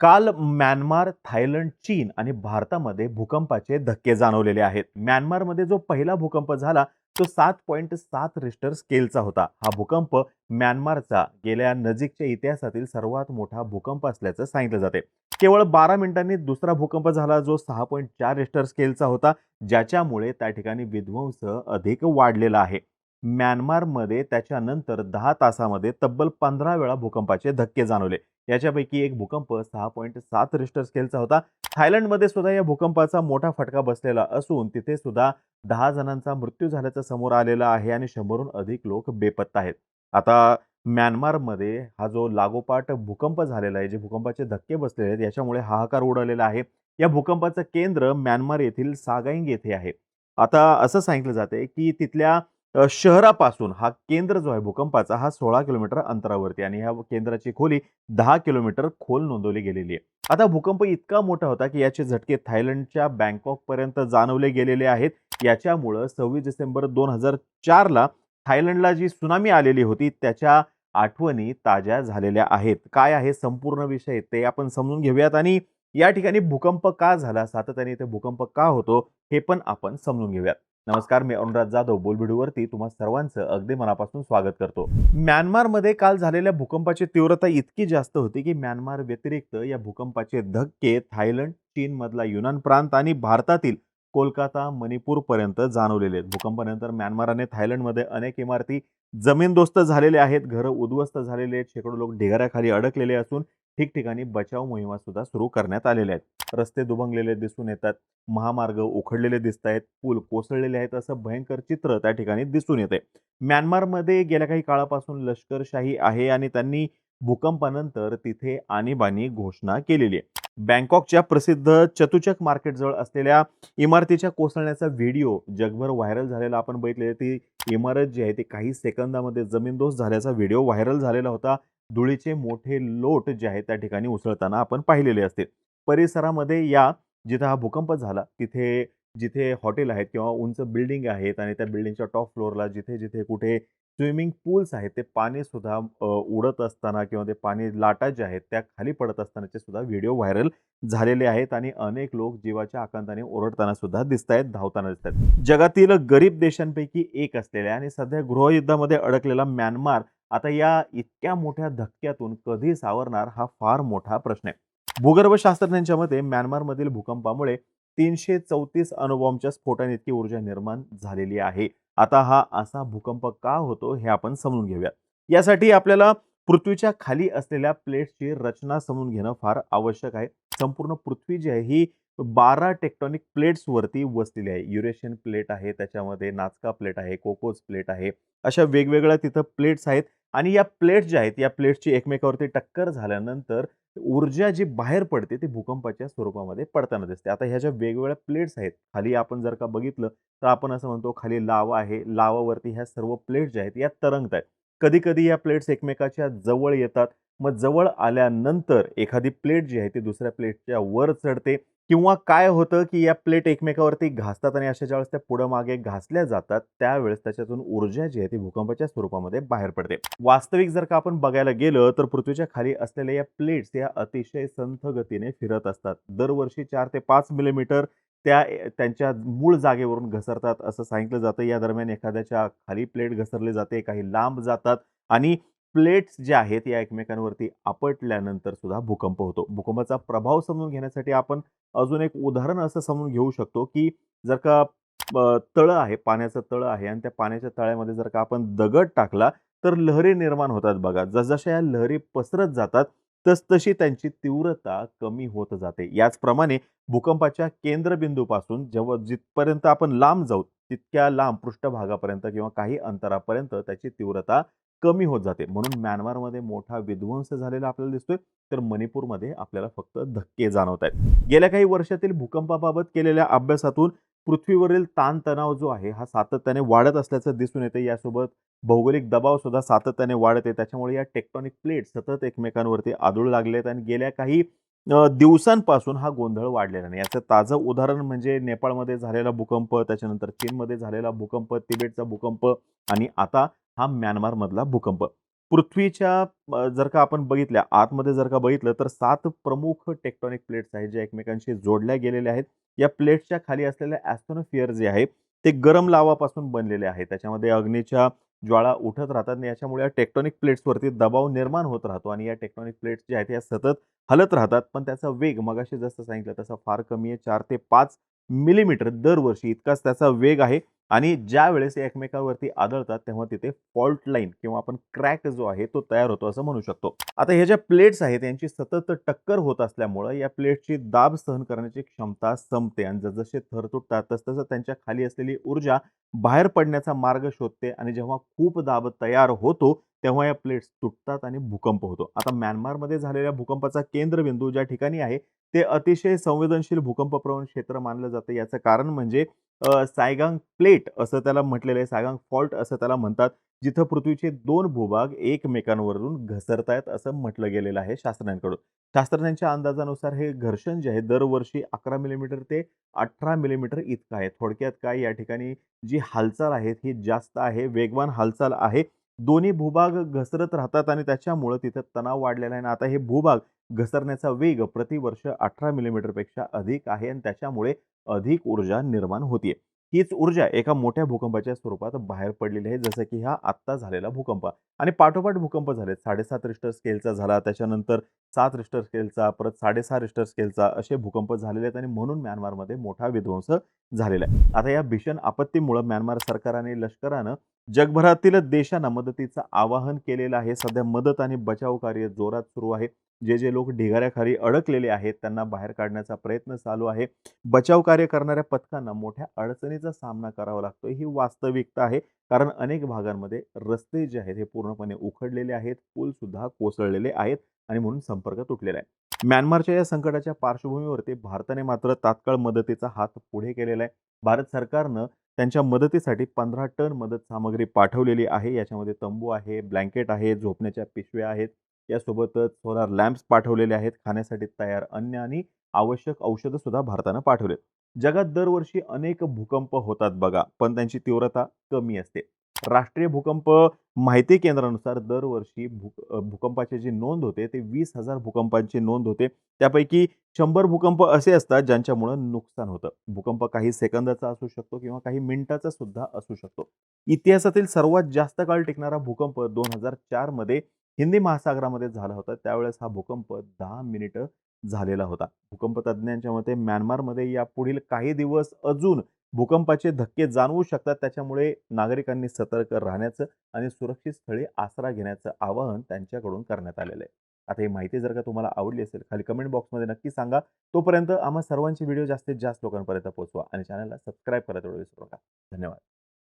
काल Myanmar, Thailand, चीन आणि भारतामध्ये भूकंपाचे धक्के जाणवलेले आहेत. म्यानमारमध्ये जो पहिला भूकंप झाला तो सात पॉईंट सात रिस्टर स्केलचा होता. हा भूकंप म्यानमारचा गेल्या नजीकच्या इतिहासातील सर्वात मोठा भूकंप असल्याचं सांगितलं जाते. केवळ 12 मिनिटांनी दुसरा भूकंप झाला जो सहा पॉईंट चार रिस्टर स्केलचा होता, ज्याच्यामुळे त्या ठिकाणी विध्वंस अधिक वाढलेला आहे. म्यानमारमध्ये त्याच्यानंतर दहा तासामध्ये तब्बल 15 वेळा भूकंपाचे धक्के जाणवले. याच्यापैकी एक भूकंप 6.7 रिश्टर स्केलचा होता. थायलंडमध्ये सुद्धा या भूकंपाचा मोठा फटका बसलेला असून तिथे सुद्धा दहा जणांचा मृत्यू झाल्याचं समोर आलेलं आहे आणि 100हून अधिक लोक बेपत्ता आहेत. आता म्यानमारमध्ये हा जो लागोपाठ भूकंप झालेला आहे, जे भूकंपाचे धक्के बसलेले आहेत, याच्यामुळे हाहाकार उडालेला आहे. या भूकंपाचं केंद्र म्यानमार येथील सागाईंग येथे आहे. आता असं सांगितलं जाते की तिथल्या शहरापासून हा केंद्र जो आहे भूकंपाचा हा 16 किलोमीटर अंतरावरती आणि ह्या केंद्राची खोली दहा किलोमीटर खोल नोंदवली गेलेली आहे. आता भूकंप इतका मोठा होता, की याचे झटके थायलंडच्या बँकॉकपर्यंत जाणवले गेलेले आहेत. याच्यामुळं 26 डिसेंबर 2004ला थायलंडला जी सुनामी आलेली होती, त्याच्या आठवणी ताज्या झालेल्या आहेत. काय आहे संपूर्ण विषय ते आपण समजून घेऊयात आणि या ठिकाणी भूकंप का झाला, सातत्याने इथे भूकंप का होतो, हे पण आपण समजून घेऊयात. नमस्कार, मी अनुराज जाधव बोलबिडूवरती तुम्हा सर्वांचं अगदी मनापासून स्वागत करतो. म्यानमारमध्ये काल झालेल्या भूकंपाची तीव्रता इतकी जास्त होती, की म्यानमार व्यतिरिक्त या भूकंपाचे धक्के थायलंड, चीनमधला युनान प्रांत आणि भारतातील कोलकाता, मणिपूरपर्यंत जाणवलेले आहेत. भूकंपानंतर म्यानमार आणि थायलंडमध्ये अनेक इमारती जमीनदोस्त झालेल्या आहेत. घरं उद्ध्वस्त झालेले आहेत. शेकडो लोक ढिगाऱ्याखाली अडकलेले असून ठिकठिकाणी बचाव मोहिमा सुद्धा सुरू करण्यात आलेल्या आहेत. रस्ते दुभंगलेले दिसून येतात. महामार्ग उखडलेले दिसत आहेत पूल कोसळलेले आहेत. असं भयंकर चित्र त्या ठिकाणी दिसून येते म्यानमारमध्ये गेल्या काही काळापासून लष्करशाही आहे आणि त्यांनी भूकंपानंतर तिथे आणीबाणी घोषणा केलेली आहे. बँकॉकच्या प्रसिद्ध चतुचक मार्केटजवळ असलेल्या इमारतीच्या कोसळण्याचा व्हिडिओ जगभर व्हायरल झालेला आपण बघितलेला. ती इमारत जी आहे ती काही सेकंदामध्ये जमीनदोस्त झाल्याचा व्हिडिओ व्हायरल झालेला होता. धुळीचे मोठे लोट जे आहेत त्या ठिकाणी उसळताना आपण पाहिलेले असतील. परिसरामध्ये या जिथं हा भूकंप झाला तिथे जिथे हॉटेल आहेत किंवा उंच बिल्डिंग आहेत आणि त्या बिल्डिंगच्या टॉप फ्लोअरला जिथे-जिथे कुठे स्विमिंग पूल्स आहेत, ते पाणीसुद्धा सुद्धा उडत असताना किंवा ते पाणी लाटा ज्या आहेत त्या खाली पडत असतानाचे सुद्धा व्हिडिओ व्हायरल झालेले आहेत आणि अनेक लोक जीवाच्या आकांताने ओरडताना सुद्धा आहेत धावताना दिसत आहेत जगातील गरीब देशांपैकी एक असलेल्या आणि सध्या गृहयुद्धामध्ये अडकलेला म्यानमार आता या इतक्या मोठ्या धक्क्यातून कधी सावरणार हा फार मोठा प्रश्न आहे. भूगर्भशास्त्रज्ञांच्या मते म्यानमारमधील भूकंपामुळे 334 अणुबॉम्बच्या स्फोटाने इतकी ऊर्जा निर्माण झालेली आहे. आता हा असा भूकंप का होतो हे आपण समजून घेऊया यासाठी आपल्याला पृथ्वीच्या खाली असलेल्या प्लेट्सची रचना समजून घेणं फार आवश्यक आहे. संपूर्ण पृथ्वी जी आहे ही बारा टेक्टॉनिक प्लेट्सवरती वसलेली आहे. युरेशियन प्लेट आहे, त्याच्यामध्ये नाचका प्लेट आहे, कोकोज प्लेट आहे. अशा वेगवेगळ्या तिथं प्लेट्स आहेत आणि या प्लेट्स ज्या आहेत, या प्लेट्सची एकमेकावरती टक्कर झाल्यानंतर ऊर्जा जी बाहेर पडते ती भूकंपाच्या स्वरूपामध्ये पडताना दिसते. आता ह्या ज्या वेगवेगळ्या प्लेट्स आहेत, खाली आपण जर का बघितलं तर आपण असं म्हणतो खाली लावा आहे. लावावरती ह्या सर्व प्लेट्स ज्या आहेत या तरंगतायत. कधी-कधी या प्लेट्स एकमेकाच्या जवळ येतात. मग जवळ आल्यानंतर एखादी प्लेट जी आहे ती दुसऱ्या प्लेटच्या वर चढते किंवा काय होतं, की या प्लेट एकमेकावरती घासतात आणि अशा ज्यावेळेस त्या पुढं-मागे घासल्या जातात, त्यावेळेस त्याच्यातून ऊर्जा जी आहे ती भूकंपाच्या स्वरूपामध्ये बाहेर पडते. वास्तविक जर का आपण बघायला गेलं तर पृथ्वीच्या खाली असलेल्या या प्लेट्स या अतिशय संथ गतीने फिरत असतात. दरवर्षी चार ते पाच मिलीमीटर त्या त्यांच्या मूळ जागेवरून घसरतात असं सांगितलं जातं. या दरम्यान एखाद्याच्या खाली प्लेट घसरली जाते, काही लांब जातात आणि प्लेट्स ज्या आहेत या एकमेकांवरती आपटल्यानंतर सुद्धा भूकंप होतो. भूकंपाचा प्रभाव समजून घेण्यासाठी आपण अजून एक उदाहरण असं समजून घेऊ शकतो, की जर का तळं आहे, पाण्याचं तळं आहे आणि त्या पाण्याच्या तळ्यामध्ये जर का आपण दगड टाकला तर लहरी निर्माण होतात बघा. जसजशा या लहरी पसरत जातात, तसतशी त्यांची तीव्रता कमी होत जाते. याचप्रमाणे भूकंपाच्या केंद्रबिंदूपासून जेव्हा जिथपर्यंत आपण लांब जाऊ, तितक्या लांब पृष्ठभागापर्यंत किंवा काही अंतरापर्यंत त्याची तीव्रता कमी होत जाते. म्हणून म्यानमारमध्ये मोठा विध्वंस झालेला आपल्याला दिसतोय, तर मणिपूरमध्ये आपल्याला फक्त धक्के जाणवत आहेत गेल्या काही वर्षातील भूकंपाबाबत केलेल्या अभ्यासातून पृथ्वीवरील ताणतणाव जो आहे हा सातत्याने वाढत असल्याचं दिसून येतं. यासोबत भौगोलिक दबाव सुद्धा सातत्याने वाढत आहे. त्याच्यामुळे या टेक्टॉनिक प्लेट्स सतत एकमेकांवरती आदळू लागले आहेत आणि गेल्या काही दिवसांपासून हा गोंधळ वाढलेला नाही. याचं ताजं उदाहरण म्हणजे नेपाळमध्ये झालेला भूकंप, त्याच्यानंतर चीनमध्ये झालेला भूकंप, तिबेटचा भूकंप आणि आता हा म्यानमारमधला भूकंप. पृथ्वीच्या जर का आपण बघितल्या आतमध्ये जर का बघितलं तर सात प्रमुख टेक्टॉनिक प्लेट्स आहेत, ज्या एकमेकांशी जोडल्या गेलेल्या आहेत. या प्लेट्सच्या खाली असलेल्या ॲस्थोनोफियर जे आहे, ते गरम लावापासून बनलेले आहे. त्याच्यामध्ये अग्नीच्या ज्वाळा उठत राहतात आणि याच्यामुळे या टेक्टॉनिक प्लेट्सवरती दबाव निर्माण होत राहतो आणि या टेक्टॉनिक प्लेट्स ज्या आहेत, या सतत हलत राहतात. पण त्याचा वेग मगाशी जसं सांगितलं तसा फार कमी आहे. चार ते पाच मिलीमीटर दरवर्षी इतकाच त्याचा वेग आहे आणि ज्यावेळेस वेळेस एकमेकावरती आदळतात, तेव्हा तिथे फॉल्ट लाईन किंवा आपण क्रॅक जो आहे, तो तयार होतो असं म्हणू शकतो. आता ह्या ज्या प्लेट्स आहेत, यांची सतत टक्कर होत असल्यामुळं या प्लेट्सची दाब सहन करण्याची क्षमता संपते आणि जसजसे थर तुटतात, तसतसं त्यांच्या खाली असलेली ऊर्जा बाहेर पडण्याचा मार्ग शोधते आणि जेव्हा खूप दाब तयार होतो, तेव्हा या प्लेट्स तुटतात आणि भूकंप होतो. आता म्यानमारमध्ये झालेल्या भूकंपाचा केंद्रबिंदू ज्या ठिकाणी आहे, ते अतिशय संवेदनशील भूकंपप्रवण क्षेत्र मानलं जातं. याचं कारण म्हणजे सायगांग प्लेट असं त्याला म्हटलेलं आहे. सायगांग फॉल्ट असं त्याला म्हणतात. जिथं पृथ्वीचे दोन भूभाग एकमेकांवरून घसरतायत असं म्हटलं गेलेलं आहे शास्त्रज्ञांकडून. शास्त्रज्ञांच्या अंदाजानुसार हे घर्षण जे आहे दरवर्षी 11 मिलीमीटर ते 18 मिलीमीटर इतकं आहे. थोडक्यात काय या ठिकाणी जी हालचाल आहे ही जास्त आहे, वेगवान हालचाल आहे. दोन्ही भूभाग घसरत राहतात आणि त्याच्यामुळं तिथं तणाव वाढलेला आहे आणि आता हे भूभाग घसरण्याचा वेग प्रतिवर्ष 18 मिलीमीटरपेक्षा अधिक आहे आणि त्याच्यामुळे अधिक ऊर्जा निर्माण होतीये. हीच ऊर्जा एका मोठ्या भूकंपाच्या स्वरूपात बाहेर पडलेली आहे, जसं की हा आत्ता झालेला भूकंप आणि पाठोपाठ भूकंप झाले साडेसात रिस्टर स्केलचा झाला, त्याच्यानंतर सात रिश्टर स्केलचा, परत 6.5 रिश्टर स्केलचा असे भूकंप झालेले आहेत आणि म्हणून म्यानमारमध्ये मोठा विध्वंस झालेला आहे. आता या भीषण आपत्तीमुळं म्यानमार सरकार आणि लष्करानं जगभरातील देशांना मदतीचं आवाहन केलेलं आहे. सध्या मदत आणि बचाव कार्य जोरात सुरू आहे. जे, जे लोक ढिगाऱ्याखाली अडकलेले आहेत, त्यांना बाहेर काढण्याचा प्रयत्न चालू आहे. बचाव कार्य करणाऱ्या पथकांना मोठ्या अडचणीचा सामना करावा लागतो ही वास्तविकता आहे. कारण अनेक भागांमध्ये रस्ते जे आहेत, हे पूर्णपणे उखडलेले आहेत, पूलसुद्धा कोसळलेले आहेत आणि म्हणून संपर्क तुटलेला आहे. म्यानमारच्या या संकटाच्या पार्श्वभूमीवरती भारताने मात्र तात्काळ मदतीचा हात पुढे केलेला आहे. भारत सरकारनं त्यांच्या मदतीसाठी 15 टन मदत सामग्री पाठवलेली आहे. याच्यामध्ये तंबू आहे, ब्लँकेट आहे, झोपण्याच्या पिशव्या आहेत. यासोबतच सोलार लॅम्प्स पाठवलेले आहेत. खाण्यासाठी तयार अन्न आणि आवश्यक औषधं सुद्धा भारतानं पाठवलेत. जगात दरवर्षी अनेक भूकंप होतात बघा, पण त्यांची तीव्रता कमी असते. राष्ट्रीय भूकंप माहिती केंद्रानुसार दरवर्षी भू भूकंपाची जी नोंद होते, ते वीस हजार भूकंपांची नोंद होते. त्यापैकी शंभर भूकंप असे असतात, ज्यांच्यामुळं नुकसान होतं. भूकंप काही सेकंदाचा असू शकतो किंवा काही मिनिटाचा सुद्धा असू शकतो. इतिहासातील सर्वात जास्त काळ टिकणारा भूकंप 2004 मध्ये हिंदी महासागरामध्ये झाला होता. त्यावेळेस हा भूकंप दहा मिनिटं झालेला होता. भूकंपतज्ञांच्या मते म्यानमारमध्ये या पुढील काही दिवस अजून भूकंपाचे धक्के जाणवू शकतात. त्याच्यामुळे नागरिकांनी सतर्क राहण्याचं आणि सुरक्षित स्थळी आसरा घेण्याचं आवाहन त्यांच्याकडून करण्यात आलेलं आहे. आता ही माहिती जर का तुम्हाला आवडली असेल, खाली कमेंट बॉक्समध्ये नक्की सांगा. तोपर्यंत आम्हा सर्वांचे व्हिडिओ जास्तीत जास्त लोकांपर्यंत पोहोचवा आणि चॅनलला सबस्क्राईब करायला विसरू नका. धन्यवाद.